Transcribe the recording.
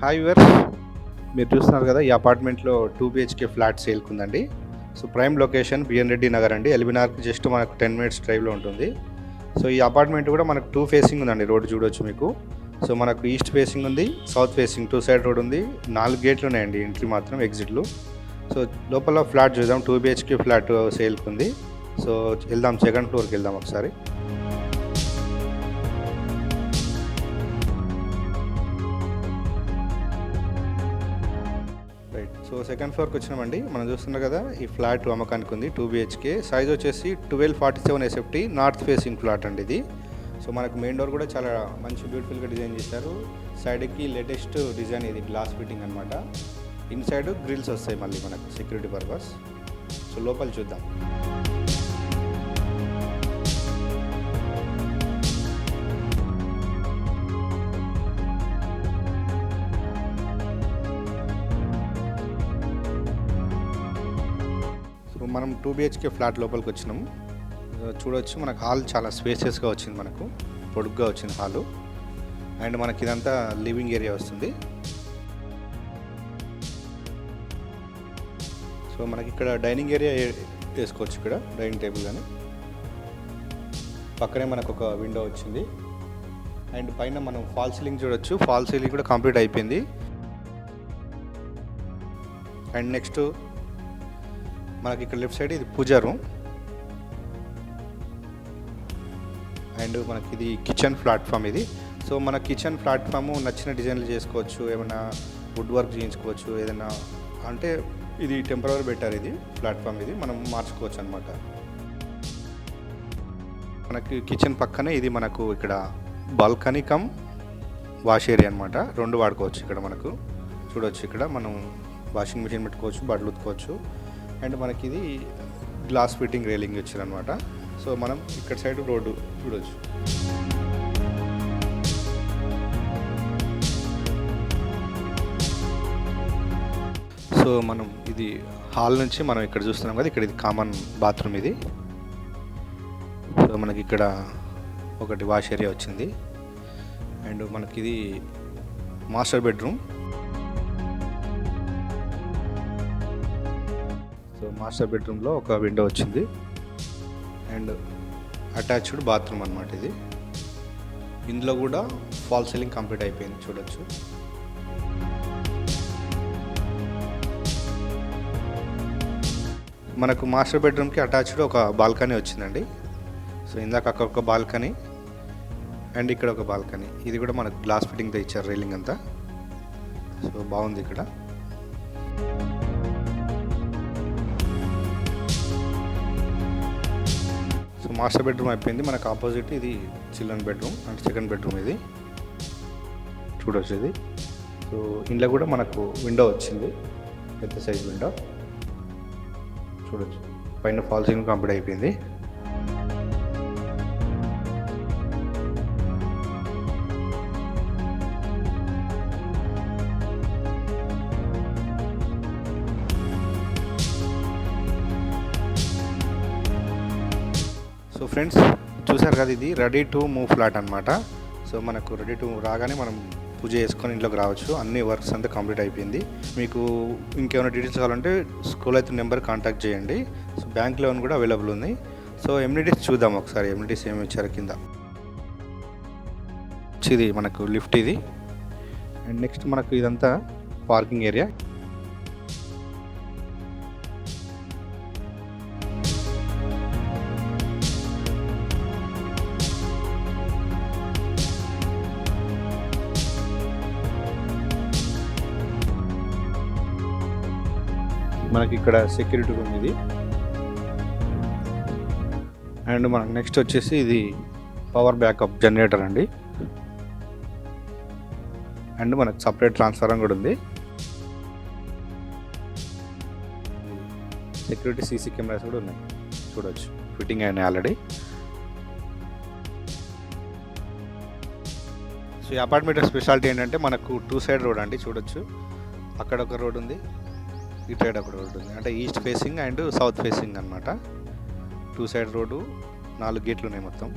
Hi we were మీరు చూస్తున్నారు కదా ఈ అపార్ట్మెంట్లో టూ బిహెచ్కే ఫ్లాట్ సేల్కి ఉందండి so prime location BN Reddy Nagar అండి. ఎల్బినార్కి జస్ట్ మనకు టెన్ మినిట్స్ డ్రైవ్లో ఉంటుంది. సో ఈ అపార్ట్మెంట్ కూడా మనకు టూ ఫేసింగ్ ఉందండి రోడ్డు చూడొచ్చు మీకు. సో మనకు ఈస్ట్ ఫేసింగ్ ఉంది south facing two side road ఉంది. నాలుగు గేట్లు ఉన్నాయండి ఎంట్రీ మాత్రం ఎగ్జిట్లు సో లోపల ఫ్లాట్ చూద్దాం టూ బిహెచ్కే ఫ్లాట్ సేల్కి ఉంది సో వెళ్దాం సెకండ్ ఫ్లోర్కి వెళ్దాం ఒకసారి. రైట్ సో సెకండ్ ఫ్లోర్కి వచ్చినామండి. మనం చూస్తున్నాం కదా ఈ ఫ్లాట్ అమ్మకానికి ఉంది టూ బిహెచ్కే సైజ్ వచ్చేసి twelve forty seven SFT north facing flat అండి ఇది. సో మనకు మెయిన్ డోర్ కూడా చాలా మంచి బ్యూటిఫుల్గా డిజైన్ చేశారు. సైడ్కి లేటెస్ట్ డిజైన్ ఇది గ్లాస్ ఫిట్టింగ్ అనమాట ఇన్సైడ్ గ్రిల్స్ వస్తాయి మళ్ళీ మనకు సెక్యూరిటీ పర్పస్ సో లోపల చూద్దాం. మనం టూ బిహెచ్కే ఫ్లాట్ లోపలికి వచ్చినాము చూడవచ్చు మనకు హాల్ చాలా స్పేసియస్గా వచ్చింది మనకు. పొడుగ్గా వచ్చింది హాలు అండ్ మనకి ఇదంతా లివింగ్ ఏరియా వస్తుంది. సో మనకి ఇక్కడ డైనింగ్ ఏరియా వేసుకోవచ్చు ఇక్కడ డైనింగ్ టేబుల్ కానీ పక్కనే మనకు ఒక విండో వచ్చింది. అండ్ పైన మనం ఫాల్ సీలింగ్ చూడొచ్చు. ఫాల్ సీలింగ్ కూడా కంప్లీట్ అయిపోయింది. అండ్ నెక్స్ట్ మనకి ఇక్కడ లెఫ్ట్ సైడ్ ఇది పూజా రూమ్ అండ్ మనకి ఇది కిచెన్ ప్లాట్ఫామ్ ఇది. సో మన కిచెన్ ప్లాట్ఫామ్ నచ్చిన డిజైన్లు చేసుకోవచ్చు ఏమైనా వుడ్ వర్క్ చేయించుకోవచ్చు ఏదైనా అంటే ఇది టెంపరీ పెట్టారు ఇది ప్లాట్ఫామ్ ఇది. మనం మార్చుకోవచ్చు అనమాట మనకి కిచెన్ పక్కనే ఇది మనకు ఇక్కడ బాల్కనీ కమ్ వాష్ ఏరియా అనమాట రెండు వాడుకోవచ్చు ఇక్కడ మనకు. చూడవచ్చు ఇక్కడ మనం వాషింగ్ మిషన్ పెట్టుకోవచ్చు బట్టలు ఉతుకోవచ్చు. అండ్ మనకి ఇది గ్లాస్ ఫిట్టింగ్ రైలింగ్ వచ్చిందనమాట. సో మనం ఇక్కడ సైడ్ రోడ్డు చూడవచ్చు సో మనం ఇది హాల్ నుంచి మనం ఇక్కడ చూస్తున్నాం కదా ఇక్కడ ఇది కామన్ బాత్రూమ్ ఇది. సో మనకి ఇక్కడ ఒకటి వాష్ ఏరియా వచ్చింది. అండ్ మనకి ఇది మాస్టర్ బెడ్రూమ్. మాస్టర్ బెడ్రూమ్లో ఒక విండో వచ్చింది. అండ్ అటాచ్డ్ బాత్రూమ్ అనమాట ఇది. ఇందులో కూడా ఫాల్ సీలింగ్ కంప్లీట్ అయిపోయింది చూడొచ్చు. మనకు మాస్టర్ బెడ్రూమ్కి అటాచ్డ్ ఒక బాల్కనీ వచ్చిందండి. సో ఇందాక అక్కడ ఒక బాల్కనీ అండ్ ఇక్కడ ఒక బాల్కనీ. ఇది కూడా మనకు గ్లాస్ ఫిట్టింగ్తో ఇచ్చారు రైలింగ్ అంతా. సో బాగుంది ఇక్కడ. మాస్టర్ బెడ్రూమ్ అయిపోయింది. మనకు ఆపోజిట్ ఇది చిల్డ్రన్ బెడ్రూమ్ అంటే సెకండ్ బెడ్రూమ్ ఇది. చూడవచ్చు ఇది సో ఇంట్లో కూడా మనకు విండో వచ్చింది. పెద్ద సైజ్ విండో. చూడొచ్చు. పైన ఫాల్ సీలింగ్ కంప్లీట్ అయిపోయింది. సో ఫ్రెండ్స్ చూసారు కదా ఇది? రెడీ టు మూవ్ ఫ్లాట్ అనమాట సో మనకు రెడీ టు రాగానే మనం పూజ చేసుకొని ఇంట్లోకి రావచ్చు. అన్ని వర్క్స్ అంతా కంప్లీట్ అయిపోయింది. మీకు ఇంకేమైనా డీటెయిల్స్ కావాలంటే స్కూల్ అయితే నెంబర్ కాంటాక్ట్ చేయండి. సో బ్యాంక్ లోన్ కూడా అవైలబుల్ ఉంది. సో ఎమ్యూనిటీస్ చూద్దాం ఒకసారి. ఎమ్యూనిటీస్ ఏమి ఇచ్చారు కింద? ఇది మనకు లిఫ్ట్ ఇది. అండ్ నెక్స్ట్ మనకు ఇదంతా పార్కింగ్ ఏరియా. మనకి ఇక్కడ సెక్యూరిటీ రూమ్ ఇది అండ్ మనకు నెక్స్ట్ వచ్చేసి ఇది పవర్ బ్యాకప్ జనరేటర్ అండి. అండ్ మనకు సపరేట్ ట్రాన్స్ఫారం కూడా ఉంది. సెక్యూరిటీ సీసీ కెమెరాస్ కూడా ఉన్నాయి. చూడవచ్చు ఫిట్టింగ్ అయినాయి ఆల్రెడీ సో ఈ అపార్ట్మెంట్ స్పెషాలిటీ ఏంటంటే మనకు టూ సైడ్ రోడ్ అండి. చూడొచ్చు. అక్కడ ఒక రోడ్ ఉంది. ఇటు సైడ్ ఒక రోడ్ ఉంది. అంటే east facing and south facing అనమాట టూ సైడ్ రోడ్డు నాలుగు గేట్లు ఉన్నాయి మొత్తం.